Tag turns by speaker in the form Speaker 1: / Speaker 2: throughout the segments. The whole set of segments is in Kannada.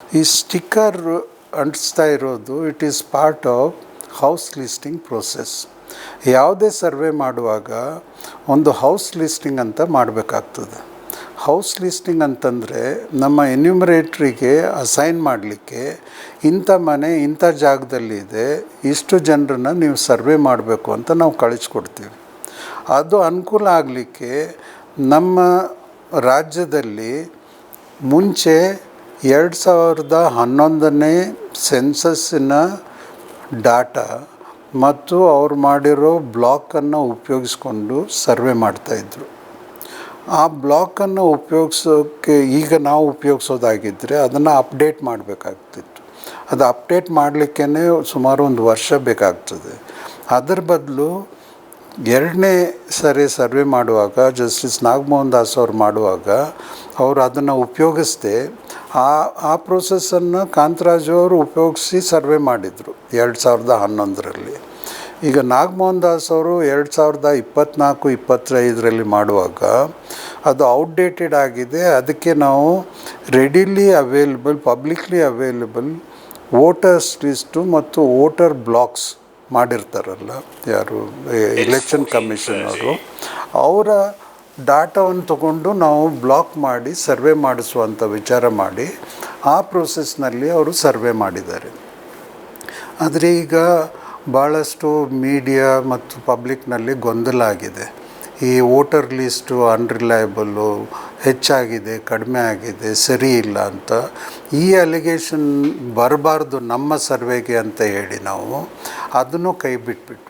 Speaker 1: ಈ ಸ್ಟಿಕ್ಕರ್ ಅಂಟಿಸ್ತಾ ಇರೋದು it is part of house listing process ಯಾವುದೇ ಸರ್ವೆ ಮಾಡುವಾಗ ಒಂದು ಹೌಸ್ ಲಿಸ್ಟಿಂಗ್ ಅಂತ ಮಾಡಬೇಕಾಗ್ತದೆ. ಹೌಸ್ ಲಿಸ್ಟಿಂಗ್ ಅಂತಂದರೆ ನಮ್ಮ ಎನ್ಯುಮರೇಟ್ರಿಗೆ ಅಸೈನ್ ಮಾಡಲಿಕ್ಕೆ ಇಂಥ ಮನೆ ಇಂಥ ಜಾಗದಲ್ಲಿದೆ ಇಷ್ಟು ಜನರನ್ನ ನೀವು ಸರ್ವೆ ಮಾಡಬೇಕು ಅಂತ ನಾವು ಕಳಿಸ್ಕೊಡ್ತೀವಿ. ಅದು ಅನುಕೂಲ ಆಗಲಿಕ್ಕೆ ನಮ್ಮ ರಾಜ್ಯದಲ್ಲಿ ಮುಂಚೆ ಎರಡು ಸಾವಿರದ ಹನ್ನೊಂದನೇ ಸೆನ್ಸಸ್ಸಿನ ಡಾಟಾ ಮತ್ತು ಅವ್ರು ಮಾಡಿರೋ ಬ್ಲಾಕನ್ನು ಉಪಯೋಗಿಸ್ಕೊಂಡು ಸರ್ವೆ ಮಾಡ್ತಾಯಿದ್ರು ಆ ಬ್ಲಾಕನ್ನು ಉಪಯೋಗಿಸೋಕ್ಕೆ ಈಗ ನಾವು ಉಪಯೋಗಿಸೋದಾಗಿದ್ದರೆ ಅದನ್ನು ಅಪ್ಡೇಟ್ ಮಾಡಬೇಕಾಗ್ತಿತ್ತು. ಅದು ಅಪ್ಡೇಟ್ ಮಾಡಲಿಕ್ಕೇ ಸುಮಾರು ಒಂದು ವರ್ಷ ಬೇಕಾಗ್ತದೆ. ಅದರ ಬದಲು ಎರಡನೇ ಸರಿ ಸರ್ವೆ ಮಾಡುವಾಗ ಜಸ್ಟಿಸ್ ನಾಗಮೋಹನ್ ದಾಸ್ ಅವ್ರು ಮಾಡುವಾಗ ಅವರು ಅದನ್ನು ಉಪಯೋಗಿಸ್ದೆ ಆ ಆ ಪ್ರೊಸೆಸ್ಸನ್ನು ಕಾಂತರಾಜು ಅವರು ಉಪಯೋಗಿಸಿ ಸರ್ವೆ ಮಾಡಿದರು ಎರಡು ಸಾವಿರದ ಹನ್ನೊಂದರಲ್ಲಿ. ಈಗ ನಾಗಮೋಹನ್ ದಾಸ್ ಅವರು ಎರಡು ಸಾವಿರದ ಇಪ್ಪತ್ತ್ನಾಲ್ಕು ಇಪ್ಪತ್ತೈದರಲ್ಲಿ ಮಾಡುವಾಗ ಅದು ಔಟ್ಡೇಟೆಡ್ ಆಗಿದೆ. ಅದಕ್ಕೆ ನಾವು readily available publicly available voters list ಮತ್ತು ವೋಟರ್ ಬ್ಲಾಕ್ಸ್ ಮಾಡಿರ್ತಾರಲ್ಲ ಯಾರು ಎಲೆಕ್ಷನ್ ಕಮಿಷನ್ ಅವರು. ಅವರ ಡಾಟಾವನ್ನು ತಗೊಂಡು ನಾವು ಬ್ಲಾಕ್ ಮಾಡಿ, ಸರ್ವೆ ಮಾಡಿಸುವಂಥ ವಿಚಾರ ಮಾಡಿ, ಆ ಪ್ರೋಸೆಸ್ನಲ್ಲಿ ಅವರು ಸರ್ವೆ ಮಾಡಿದ್ದಾರೆ. ಆದರೆ ಈಗ ಭಾಳಷ್ಟು ಮೀಡಿಯಾ ಮತ್ತು ಪಬ್ಲಿಕ್ನಲ್ಲಿ ಗೊಂದಲ ಆಗಿದೆ. ಈ ವೋಟರ್ ಲಿಸ್ಟು ಅನ್ರಿಲಯಬಲ್ಲು ಹೆಚ್ಚಾಗಿದೆ, ಕಡಿಮೆ ಆಗಿದೆ, ಸರಿ ಇಲ್ಲ ಅಂತ. ಈ ಅಲಿಗೇಷನ್ ಬರಬಾರ್ದು ನಮ್ಮ ಸರ್ವೆಗೆ ಅಂತ ಹೇಳಿ ನಾವು ಅದನ್ನು ಕೈ ಬಿಟ್ಬಿಟ್ವಿ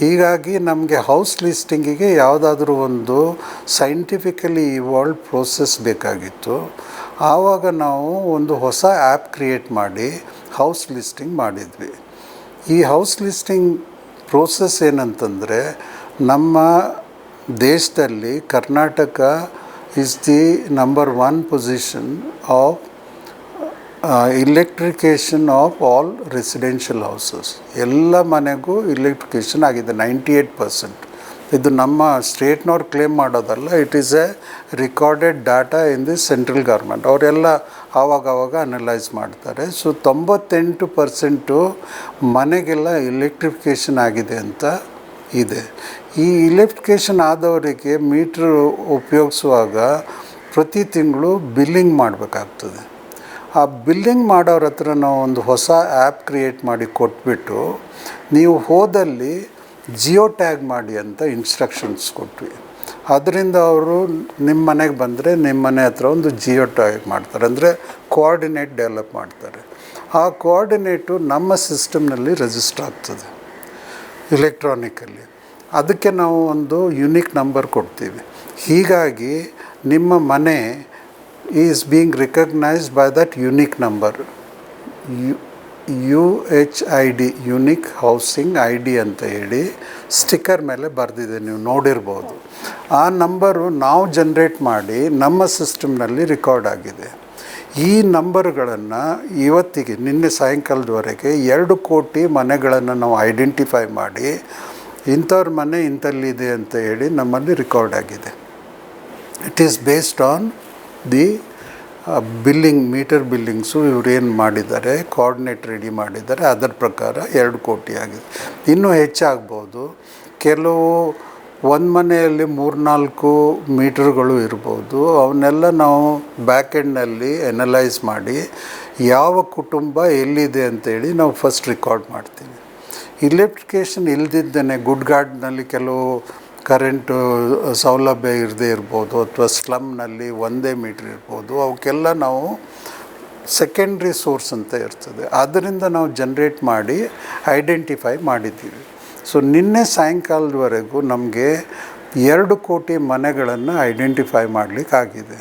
Speaker 1: ಹೀಗಾಗಿ ನಮಗೆ ಹೌಸ್ ಲಿಸ್ಟಿಂಗಿಗೆ ಯಾವುದಾದ್ರೂ ಒಂದು ಸೈಂಟಿಫಿಕಲಿ ಇವಾಲ್ವ್ ಪ್ರೋಸೆಸ್ ಬೇಕಾಗಿತ್ತು. ಆವಾಗ ನಾವು ಒಂದು ಹೊಸ ಆ್ಯಪ್ ಕ್ರಿಯೇಟ್ ಮಾಡಿ ಹೌಸ್ ಲಿಸ್ಟಿಂಗ್ ಮಾಡಿದ್ವಿ. ಈ ಹೌಸ್ ಲಿಸ್ಟಿಂಗ್ ಪ್ರೋಸೆಸ್ ಏನಂತಂದರೆ ನಮ್ಮ ದೇಶದಲ್ಲಿ Karnataka is the number one position of electrification of all residential houses ಎಲ್ಲ ಮನೆಗೂ ಇಲೆಕ್ಟ್ರಿಕೇಷನ್ ಆಗಿದೆ ನೈಂಟಿ ಏಯ್ಟ್ ಪರ್ಸೆಂಟ್ ಇದು ನಮ್ಮ ಸ್ಟೇಟ್ನವ್ರು ಕ್ಲೇಮ್ ಮಾಡೋದಲ್ಲ it is a recorded data in the central government ಅವರೆಲ್ಲ ಆವಾಗವಾಗ ಅನಲೈಸ್ ಮಾಡ್ತಾರೆ ಸೊ ತೊಂಬತ್ತೆಂಟು ಪರ್ಸೆಂಟು ಮನೆಗೆಲ್ಲ ಇಲೆಕ್ಟ್ರಿಫಿಕೇಷನ್ ಆಗಿದೆ ಅಂತ ಇದೆ. ಈ ಇಲೆಕ್ಟ್ರಿಕೇಷನ್ ಆದವರಿಗೆ ಮೀಟ್ರ್ ಉಪಯೋಗಿಸುವಾಗ ಪ್ರತಿ ತಿಂಗಳು ಬಿಲ್ಲಿಂಗ್ ಮಾಡಬೇಕಾಗ್ತದೆ. ಆ ಬಿಲ್ಲಿಂಗ್ ಮಾಡೋರ ಹತ್ರ ನಾವು ಒಂದು ಹೊಸ ಆ್ಯಪ್ ಕ್ರಿಯೇಟ್ ಮಾಡಿ ಕೊಟ್ಬಿಟ್ಟು ನೀವು ಹೋದಲ್ಲಿ ಜಿಯೋ ಟ್ಯಾಗ್ ಮಾಡಿ ಅಂತ ಇನ್ಸ್ಟ್ರಕ್ಷನ್ಸ್ ಕೊಟ್ವಿ. ಅದರಿಂದ ಅವರು ನಿಮ್ಮ ಮನೆಗೆ ಬಂದರೆ ನಿಮ್ಮ ಮನೆ ಹತ್ರ ಒಂದು ಜಿಯೋ ಟ್ಯಾಗ್ ಮಾಡ್ತಾರೆ. ಅಂದರೆ ಕೋಆರ್ಡಿನೇಟ್ ಡೆವಲಪ್ ಮಾಡ್ತಾರೆ. ಆ ಕೋಆರ್ಡಿನೇಟು ನಮ್ಮ ಸಿಸ್ಟಮ್ನಲ್ಲಿ ರಿಜಿಸ್ಟರ್ ಆಗ್ತದೆ. ಇಲೆಕ್ಟ್ರಾನಿಕಲ್ಲಿ ಅದಕ್ಕೆ ನಾವು ಒಂದು ಯುನಿಕ್ ನಂಬರ್ ಕೊಡ್ತೀವಿ. ಹೀಗಾಗಿ ನಿಮ್ಮ ಮನೆ by that unique number U U H I D unique housing I D ಅಂತ ಹೇಳಿ ಸ್ಟಿಕ್ಕರ್ ಮೇಲೆ ಬರೆದಿದೆ, ನೀವು ನೋಡಿರ್ಬೋದು. ಆ ನಂಬರು ನಾವು ಜನ್ರೇಟ್ ಮಾಡಿ ನಮ್ಮ ಸಿಸ್ಟಮ್ನಲ್ಲಿ ರೆಕಾರ್ಡ್ ಆಗಿದೆ. ಈ ನಂಬರ್ಗಳನ್ನು ಇವತ್ತಿಗೆ, ನಿನ್ನೆ ಸಾಯಂಕಾಲದವರೆಗೆ ಎರಡು ಕೋಟಿ ಮನೆಗಳನ್ನು ನಾವು ಐಡೆಂಟಿಫೈ ಮಾಡಿ, ಇಂಥವ್ರ ಮನೆ ಇಂಥಲ್ಲಿದೆ ಅಂತ ಹೇಳಿ ನಮ್ಮಲ್ಲಿ ರೆಕಾರ್ಡ್ ಆಗಿದೆ. It is based on the billing meter billings ಇವ್ರು ಏನು ಮಾಡಿದ್ದಾರೆ ಕೋಆರ್ಡಿನೇಟ್ ರೆಡಿ ಮಾಡಿದ್ದಾರೆ, ಅದರ ಪ್ರಕಾರ ಎರಡು ಕೋಟಿ ಆಗಿದೆ. ಇನ್ನೂ ಹೆಚ್ಚಾಗ್ಬೋದು. ಕೆಲವು ಒಂದು ಮನೆಯಲ್ಲಿ ಮೂರ್ನಾಲ್ಕು ಮೀಟರ್ಗಳು ಇರ್ಬೋದು. ಅವನ್ನೆಲ್ಲ ನಾವು ಬ್ಯಾಕ್ ಎಂಡ್ನಲ್ಲಿ ಎನಲೈಸ್ ಮಾಡಿ ಯಾವ ಕುಟುಂಬ ಎಲ್ಲಿದೆ ಅಂತೇಳಿ ನಾವು ಫಸ್ಟ್ ರೆಕಾರ್ಡ್ ಮಾಡ್ತೀವಿ. ಇಲೆಕ್ಟ್ರಿಕೇಶನ್ ಇಲ್ದಿದ್ದೇನೆ ಗುಡ್ ಗಾರ್ಡ್ನಲ್ಲಿ ಕೆಲವು ಕರೆಂಟು ಸೌಲಭ್ಯ ಇರದೇ ಇರ್ಬೋದು ಅಥವಾ ಸ್ಲಮ್ನಲ್ಲಿ ಒಂದೇ ಮೀಟ್ರ್ ಇರ್ಬೋದು, ಅವಕ್ಕೆಲ್ಲ ನಾವು ಸೆಕೆಂಡ್ರಿ ಸೋರ್ಸ್ ಅಂತ ಇರ್ತದೆ. ಅದರಿಂದ ನಾವು ಜನ್ರೇಟ್ ಮಾಡಿ ಐಡೆಂಟಿಫೈ ಮಾಡಿದ್ದೀವಿ. ಸೊ ನಿನ್ನೆ ಸಾಯಂಕಾಲದವರೆಗೂ ನಮಗೆ ಎರಡು ಕೋಟಿ ಮನೆಗಳನ್ನು ಐಡೆಂಟಿಫೈ ಮಾಡಲಿಕ್ಕಾಗಿದೆ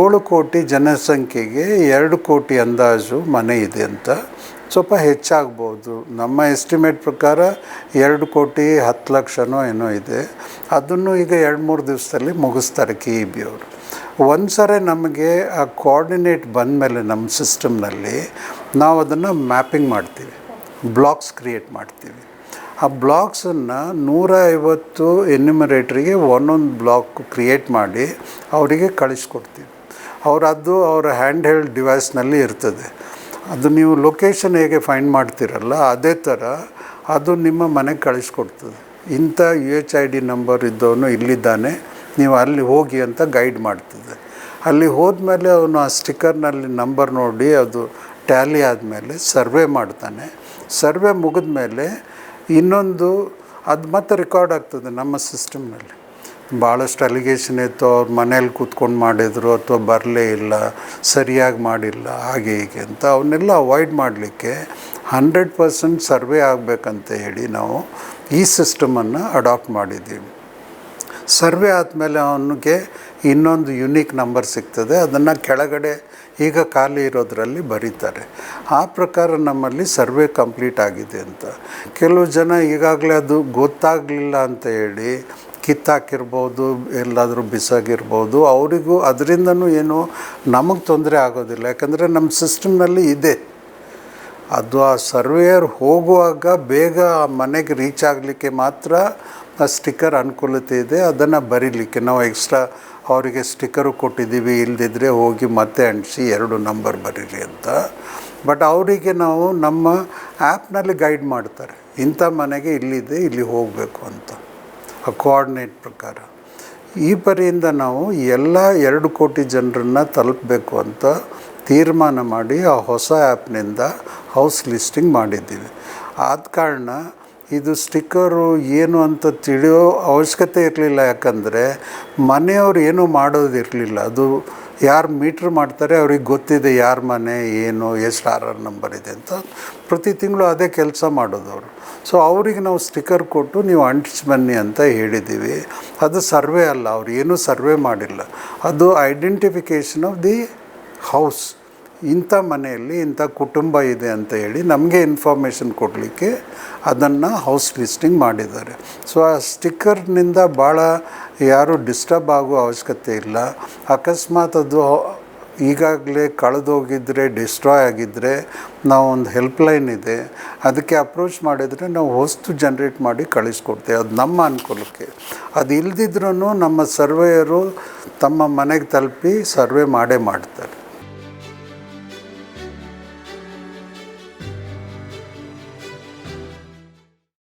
Speaker 1: ಏಳು ಕೋಟಿ ಜನಸಂಖ್ಯೆಗೆ ಎರಡು ಕೋಟಿ ಅಂದಾಜು ಮನೆ ಇದೆ ಅಂತ. ಸ್ವಲ್ಪ ಹೆಚ್ಚಾಗ್ಬೋದು. ನಮ್ಮ ಎಸ್ಟಿಮೇಟ್ ಪ್ರಕಾರ ಎರಡು ಕೋಟಿ ಹತ್ತು ಲಕ್ಷನೋ ಏನೋ ಇದೆ. ಅದನ್ನು ಈಗ ಎರಡು ಮೂರು ದಿವಸದಲ್ಲಿ ಮುಗಿಸ್ತಾರೆ ಕೆ ಇ ಬಿ ಅವರು. ಒಂದು ಸರಿ ನಮಗೆ ಆ ಕೋಆರ್ಡಿನೇಟ್ ಬಂದಮೇಲೆ ನಮ್ಮ ಸಿಸ್ಟಮ್ನಲ್ಲಿ ನಾವು ಅದನ್ನು ಮ್ಯಾಪಿಂಗ್ ಮಾಡ್ತೀವಿ. ಬ್ಲಾಕ್ಸ್ ಕ್ರಿಯೇಟ್ ಮಾಡ್ತೀವಿ. ಆ ಬ್ಲಾಕ್ಸನ್ನು ನೂರ ಐವತ್ತು ಎನ್ಯುಮರೇಟ್ರಿಗೆ ಒಂದೊಂದು ಬ್ಲಾಕ್ ಕ್ರಿಯೇಟ್ ಮಾಡಿ ಅವರಿಗೆ ಕಳಿಸ್ಕೊಡ್ತೀವಿ. ಅವರದ್ದು ಅವರ ಹ್ಯಾಂಡ್ ಹೆಲ್ಡ್ ಡಿವೈಸ್ನಲ್ಲಿ ಇರ್ತದೆ. ಅದು ನೀವು ಲೊಕೇಶನ್ ಹೇಗೆ ಫೈಂಡ್ ಮಾಡ್ತೀರಲ್ಲ, ಅದೇ ಥರ ಅದು ನಿಮ್ಮ ಮನೆಗೆ ಕಳಿಸ್ಕೊಡ್ತದೆ. ಇಂಥ U H I D number ಇದ್ದವನು ಇಲ್ಲಿದ್ದಾನೆ, ನೀವು ಅಲ್ಲಿ ಹೋಗಿ ಅಂತ ಗೈಡ್ ಮಾಡ್ತದೆ. ಅಲ್ಲಿ ಹೋದ್ಮೇಲೆ ಅವನು ಆ ಸ್ಟಿಕ್ಕರ್ನಲ್ಲಿ ನಂಬರ್ ನೋಡಿ, ಅದು ಟ್ಯಾಲಿ ಆದಮೇಲೆ ಸರ್ವೆ ಮಾಡ್ತಾನೆ. ಸರ್ವೆ ಮುಗಿದ ಮೇಲೆ ಇನ್ನೊಂದು, ಅದು ಮತ್ತೆ ರೆಕಾರ್ಡ್ ಆಗ್ತದೆ ನಮ್ಮ ಸಿಸ್ಟಮ್ನಲ್ಲಿ ಭಾಳಷ್ಟು ಅಲಿಗೇಷನ್ ಇತ್ತು, ಅವ್ರು ಮನೇಲಿ ಕೂತ್ಕೊಂಡು ಮಾಡಿದರು ಅಥವಾ ಬರಲೇ ಇಲ್ಲ, ಸರಿಯಾಗಿ ಮಾಡಿಲ್ಲ, ಹಾಗೆ ಹೀಗೆ ಅಂತ ಅವನ್ನೆಲ್ಲ ಅವಾಯ್ಡ್ ಮಾಡಲಿಕ್ಕೆ ಹಂಡ್ರೆಡ್ ಪರ್ಸೆಂಟ್ ಸರ್ವೆ ಆಗಬೇಕಂತ ಹೇಳಿ ನಾವು ಈ ಸಿಸ್ಟಮನ್ನು ಅಡಾಪ್ಟ್ ಮಾಡಿದ್ದೀವಿ. ಸರ್ವೆ ಆದಮೇಲೆ ಅವನಿಗೆ ಇನ್ನೊಂದು ಯುನೀಕ್ ನಂಬರ್ ಸಿಗ್ತದೆ, ಅದನ್ನು ಕೆಳಗಡೆ ಈಗ ಖಾಲಿ ಇರೋದರಲ್ಲಿ ಬರೀತಾರೆ. ಆ ಪ್ರಕಾರ ನಮ್ಮಲ್ಲಿ ಸರ್ವೆ ಕಂಪ್ಲೀಟ್ ಆಗಿದೆ ಅಂತ. ಕೆಲವು ಜನ ಈಗಾಗಲೇ ಅದು ಗೊತ್ತಾಗಲಿಲ್ಲ ಅಂತ ಹೇಳಿ ಕಿತ್ತಾಕಿರ್ಬೋದು, ಎಲ್ಲಾದರೂ ಬಿಸಾಗಿರ್ಬೋದು ಅವರಿಗೂ ಅದರಿಂದನೂ ಏನು ನಮಗೆ ತೊಂದರೆ ಆಗೋದಿಲ್ಲ. ಯಾಕಂದರೆ ನಮ್ಮ ಸಿಸ್ಟಮ್ನಲ್ಲಿ ಇದೆ. ಅದು ಆ ಸರ್ವೇಯರ್ ಹೋಗುವಾಗ ಬೇಗ ಆ ಮನೆಗೆ ರೀಚ್ ಆಗಲಿಕ್ಕೆ ಮಾತ್ರ ಆ ಸ್ಟಿಕ್ಕರ್ ಅನುಕೂಲತೆ ಇದೆ. ಅದನ್ನು ಬರೀಲಿಕ್ಕೆ ನಾವು ಎಕ್ಸ್ಟ್ರಾ ಅವರಿಗೆ ಸ್ಟಿಕ್ಕರು ಕೊಟ್ಟಿದ್ದೀವಿ ಇಲ್ಲದಿದ್ದರೆ ಹೋಗಿ ಮತ್ತೆ ಅಂಟಿಸಿ ಎರಡು ನಂಬರ್ ಬರೀರಿ ಅಂತ. ಬಟ್ ಅವರಿಗೆ ನಾವು ನಮ್ಮ ಆ್ಯಪ್ನಲ್ಲಿ ಗೈಡ್ ಮಾಡ್ತಾರೆ. ಇಂಥ ಮನೆಗೆ ಇಲ್ಲಿದೆ, ಇಲ್ಲಿ ಹೋಗಬೇಕು ಅಂತ. ಕೋಆರ್ಡಿನೇಟ್ ಪ್ರಕಾರ. ಈ ಪರಿಯಿಂದ ನಾವು ಎಲ್ಲ ಎರಡು ಕೋಟಿ ಜನರನ್ನು ತಲುಪಬೇಕು ಅಂತ ತೀರ್ಮಾನ ಮಾಡಿ ಆ ಹೊಸ ಆ್ಯಪ್ನಿಂದ ಹೌಸ್ ಲಿಸ್ಟಿಂಗ್ ಮಾಡಿದ್ದೀವಿ. ಆದ ಕಾರಣ ಇದು ಸ್ಟಿಕ್ಕರು ಏನು ಅಂತ ತಿಳಿಯೋ ಅವಶ್ಯಕತೆ ಇರಲಿಲ್ಲ. ಯಾಕಂದರೆ ಮನೆಯವ್ರು ಏನೂ ಮಾಡೋದಿರಲಿಲ್ಲ ಅದು ಯಾರು ಮೀಟ್ರ್ ಮಾಡ್ತಾರೆ ಅವ್ರಿಗೆ ಗೊತ್ತಿದೆ ಯಾರ ಮನೆ, ಏನು, ಎಷ್ಟು ಆರ್ ಆರ್ ನಂಬರ್ ಇದೆ ಅಂತ. ಪ್ರತಿ ತಿಂಗಳು ಅದೇ ಕೆಲಸ ಮಾಡೋದು ಅವರು. ಸೊ ಅವರಿಗೆ ನಾವು ಸ್ಟಿಕ್ಕರ್ ಕೊಟ್ಟು ನೀವು ಅಂಟಿಸಿ ಬನ್ನಿ ಅಂತ ಹೇಳಿದ್ದೀವಿ. ಅದು ಸರ್ವೆ ಅಲ್ಲ ಅವ್ರು, ಏನೂ ಸರ್ವೆ ಮಾಡಿಲ್ಲ. ಅದು ಐಡೆಂಟಿಫಿಕೇಷನ್ ಆಫ್ ದಿ ಹೌಸ್ ಇಂಥ ಮನೆಯಲ್ಲಿ ಇಂಥ ಕುಟುಂಬ ಇದೆ ಅಂತ ಹೇಳಿ ನಮಗೆ ಇನ್ಫಾರ್ಮೇಷನ್ ಕೊಡಲಿಕ್ಕೆ ಅದನ್ನು ಹೌಸ್ ಲಿಸ್ಟಿಂಗ್ ಮಾಡಿದ್ದಾರೆ. ಸೊ ಆ ಸ್ಟಿಕ್ಕರ್ನಿಂದ ಭಾಳ ಯಾರೂ ಡಿಸ್ಟರ್ಬ್ ಆಗೋ ಅವಶ್ಯಕತೆ ಇಲ್ಲ. ಅಕಸ್ಮಾತ್ ಅದು ಈಗಾಗಲೇ ಕಳೆದೋಗಿದ್ದರೆ ಡಿಸ್ಟ್ರಾಯ್ ಆಗಿದ್ದರೆ ನಾವು ಒಂದು ಹೆಲ್ಪ್ಲೈನ್ ಇದೆ. ಅದಕ್ಕೆ ಅಪ್ರೋಚ್ ಮಾಡಿದರೆ ನಾವು ಹೊಸ್ತು ಜನ್ರೇಟ್ ಮಾಡಿ ಕಳಿಸ್ಕೊಡ್ತೇವೆ. ಅದು ನಮ್ಮ ಅನುಕೂಲಕ್ಕೆ. ಅದು ಇಲ್ದಿದ್ರೂ ನಮ್ಮ ಸರ್ವೇಯರು ತಮ್ಮ ಮನೆಗೆ ತಲುಪಿ ಸರ್ವೆ ಮಾಡೇ ಮಾಡ್ತಾರೆ.